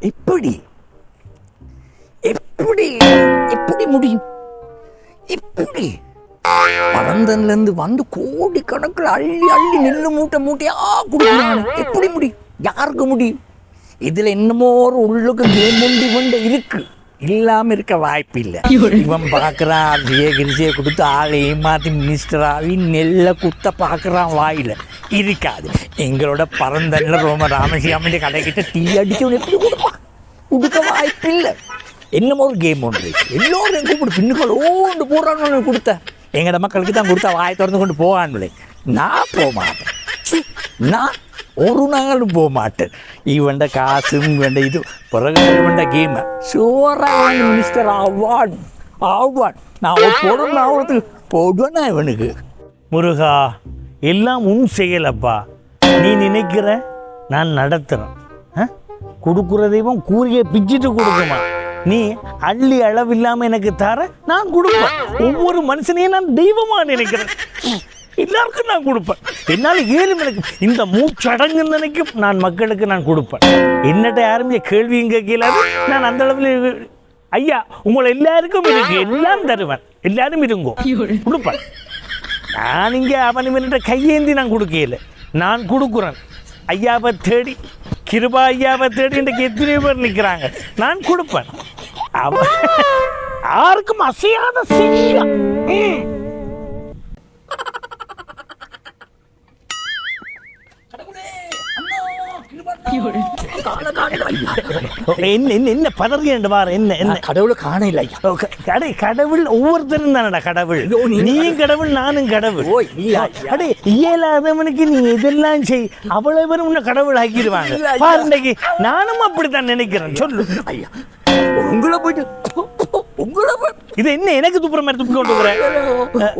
எப்படி எப்படி எப்படி முடியும்? எப்படி பரந்தன்ல இருந்து வந்து கோடி கணக்கில் அள்ளி அள்ளி நெல்லு மூட்டை மூட்டையா கொடுக்குறாங்க எப்படி முடியும்? யாருக்கு முடியும்? இதுல என்னமோ ஒரு உள்ளுக்கு கேம் கொண்டு இருக்கு. இல்லாம இருக்க வாய்ப்பு இல்லை இவன் பார்க்குறான் அதையே கிரிசியை கொடுத்து ஆளை ஏமாத்தி மினிஸ்டர் ஆகி நெல்லை குத்த பார்க்குறான் வாயில. இருக்காது. எங்களோட பரந்தன்ல ரோம ராமசியாமன் கடைக்கிட்ட டீ அடிச்சவன் எப்படி கொடுப்பான்? கொடுக்க வாய்ப்பு இல்லை. என்னமோ ஒரு கேம் ஒன்று எல்லோரும் கூப்பிடு பின்னுக்குள்ள ஓண்டு போடுறான்னு கொடுத்த. எங்களோட மக்களுக்கு தான் கொடுத்தா வாய் திறந்து கொண்டு போவான்களே நான் போக மாட்டேன். நான் ஒரு நாளும் போக மாட்டேன். இவன்ட காசும் வேண்ட இது. பிறகு வேண்ட கேம் சோறான் மினிஸ்டர் ஆவான். ஆவான். நான் போடணும் அவனுக்கு போடுவேன் இவனுக்கு? முருகா எல்லாம் உன் செயலப்பா. நீ நினைக்கிற நான் நடத்துகிறேன் கொடுக்குற தெய்வம் கூறிய பிச்சுட்டு கொடுக்குமா. நீ அள்ளி அளவில்லாம எனக்கு தர நான் கொடுப்பேன். ஒவ்வொரு மனுஷனையும் நான் தெய்வமா நினைக்கிறேன். எல்லாருக்கும் நான் கொடுப்பேன். என்னால் ஏழு எனக்கு இந்த மூச்சடங்கு நினைக்கும் நான் மக்களுக்கு நான் கொடுப்பேன். என்னட்ட யாரும் கேள்வியும் கேட்கலாது நான் அந்த அளவில் ஐயா உங்களை எல்லாருக்கும் இருக்கு எல்லாம் தருவேன். எல்லாரும் இருங்கோ. கொடுப்பேன். நான் இங்கே அவன் இவன்கிட்ட கையேந்தி நான் கொடுக்கல நான் கொடுக்குறேன் ஐயாவை தேடி கிருபா ஐயாவை தேடி இன்றைக்கு எத்தனை பேர் நிற்கிறாங்க நான் கொடுப்பேன் அவ யாருக்கும் அசையாத சிங்கம் என்ன என்ன என்ன பதறியண்டு வார என்ன என்ன? கடவுளை காண இல்லை கடை கடவுள் ஒவ்வொருத்தரும் தானடா கடவுள். நீயும் கடவுள் நானும் கடவுள். அடே இயலாதவனுக்கு நீ இதெல்லாம் செய்? அவ்வளவு பேரும் உன்னை கடவுள் ஆக்கிடுவாங்க. பாரு இன்னைக்கு நானும் அப்படித்தான் நினைக்கிறேன். சொல்லு. ஐயா உங்களை போயிட்டு உங்களை போய் இது என்ன எனக்கு துப்புற மாதிரி துப்பி கொண்டு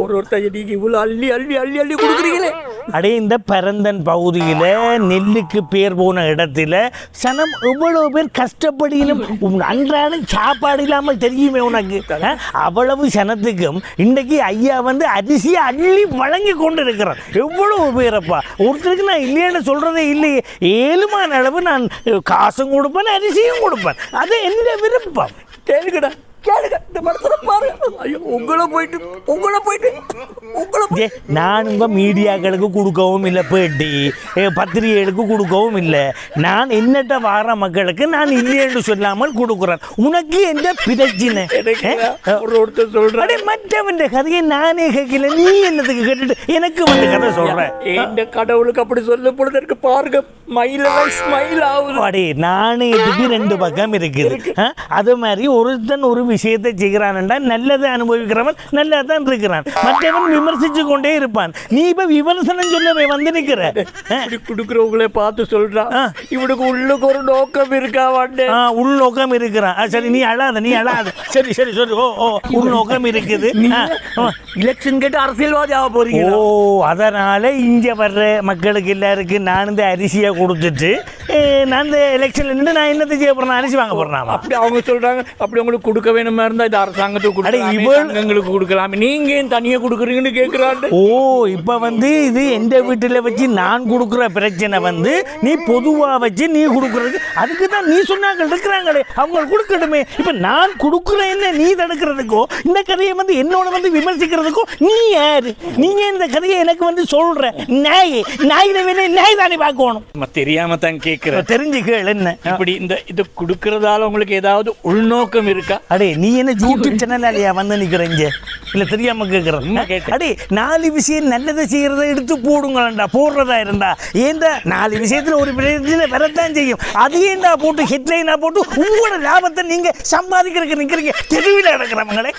ஒரு ஒருத்தர் நீங்க இவ்வளவு அள்ளி அள்ளி அள்ளி அள்ளி கொடுக்குறீங்களே. அடே இந்த பரந்தன் பகுதியில் நெல்லுக்கு பேர் போன இடத்துல சனம் எவ்வளோ பேர் கஷ்டப்படியிலும் உன் அன்றாடம் சாப்பாடு இல்லாமல் தெரியுமே உனக்கு அவ்வளவு சனத்துக்கும் இன்றைக்கு ஐயா வந்து அரிசியை அள்ளி வழங்கி கொண்டு இருக்கிறார் எவ்வளவு பேரப்பா? ஒருத்தருக்கு நான் இல்லைன்னு சொல்கிறதே இல்லையே. ஏழுமான அளவு நான் காசும் கொடுப்பேன் அரிசியும் கொடுப்பேன். அது என்ன விருப்பம். கேளுக்கடா கேளுங்க இந்த படத்துல பாருங்க. ஐயோ உங்களை போயிட்டு உங்களை போயிட்டு உங்களை நான் மீடியாக்களுக்கு கொடுக்கவும் இல்லை பேட்டி. பத்திரிகைகளுக்கு கொடுக்கவும் இல்லை. நான் என்னட்ட வார மக்களுக்கு நான் இல்லைன்னு சொல்லாமல் கொடுக்குறேன். உனக்கு என்ன பிரச்சனை? ஒருத்தர் அடே மற்றவன் கதையை நானே கேட்கல. நீ என்னத்துக்கு கேட்டுட்டு? எனக்கு வந்து கதை சொல்றேன். இந்த கடவுளுக்கு அப்படி சொல்லப்படுது இருக்கு பாருங்க. மயில ஸ்மைல் ஆகுது. அடே நாணயத்துக்கு ரெண்டு பக்கம் இருக்குது? அது மாதிரி ஒருத்தன் ஒரு விஷயத்தை செய்கிறான்டா நல்லதை அனுபவிக்கிறவன் நல்லா தான் இருக்கிறான். மற்றவன் விமர்சிச்சு கொண்டே இருப்பான். நீ இப்ப விமர்சனம் சொல்லவே வந்து? இப்படி கொடுக்குறவங்களே பார்த்து சொல்றான் ஆ. இவனுக்கு உள்ளுக்கு ஒரு நோக்கம் இருக்கா வாண்டே? ஆ உள்நோக்கம் இருக்கிறான். சரி நீ அழாத நீ அழாத. சரி சரி சரி. ஓ ஓ உள்நோக்கம் இருக்குது. எலெக்ஷன் கேட்டு அரசியல்வாதி ஆக போறீங்க ஓ அதனால இங்க வர்ற மக்களுக்கு எல்லாருக்கும் நான் இந்த அரிசியை கொடுத்துட்டு நான் இந்த எலெக்ஷன்ல நின்று நான் என்னத்தை செய்ய போறேன்? அரிசி வாங்க போறேன் அப்படி அவங்க சொல்றாங்க. அப்படி உங்களுக்கு கொடுக்க வேணுமா இருந்தா இது அரசாங்கத்துக்கு இவள்- சங்கங்களுக்கு கொடுக்கலாம். நீங்க ஏன் தனியா கொடுக்குறீங்கன்னு கேக்குறாண்டு ஓ இப்போ வந்து இது எந்த வீட்டில் வச்சு நான் கொடுக்குற பிரச்சனை வந்து நீ பொதுவாக வச்சு நீ கொடுக்குறது அதுக்கு தான் நீ சொன்னாங்க இருக்கிறாங்களே. அவங்க கொடுக்கட்டுமே. இப்போ நான் கொடுக்குறேன்னு நீ தடுக்கிறதுக்கோ இந்த கதையை வந்து என்னோட வந்து விமர்சிக்கிறதுக்கோ நீ யாரு? நீங்க இந்த கதையை எனக்கு வந்து சொல்ற நாய். நாயில வேணே நாய் தானே பார்க்கணும். தெரியாம தான் கேக்குறேன் தெரிஞ்சு கேள் என்ன? இப்படி இந்த இது கொடுக்கறதால உங்களுக்கு ஏதாவது உள்நோக்கம் இருக்கா? அடே நீ என்ன யூடியூப் சேனல்லையா வந்து நிக்கிறீங்க இல்ல தெரியாம கேட்டேன். அடே நாலு விஷயம் நல்லதை செய்யறத எடுத்து போடுங்களா போடுறதா இருந்தா. ஏண்டா நாலு விஷயத்துல ஒரு பிரச்சனை வரத்தான் செய்யும்? அது ஏண்டா போட்டு ஹெட்லைனா போட்டு உங்களோட லாபத்தை நீங்க சம்பாதிக்கிறதுக்கு நிக்கிறீங்க? தெருவில் நடக்கிறவங்களே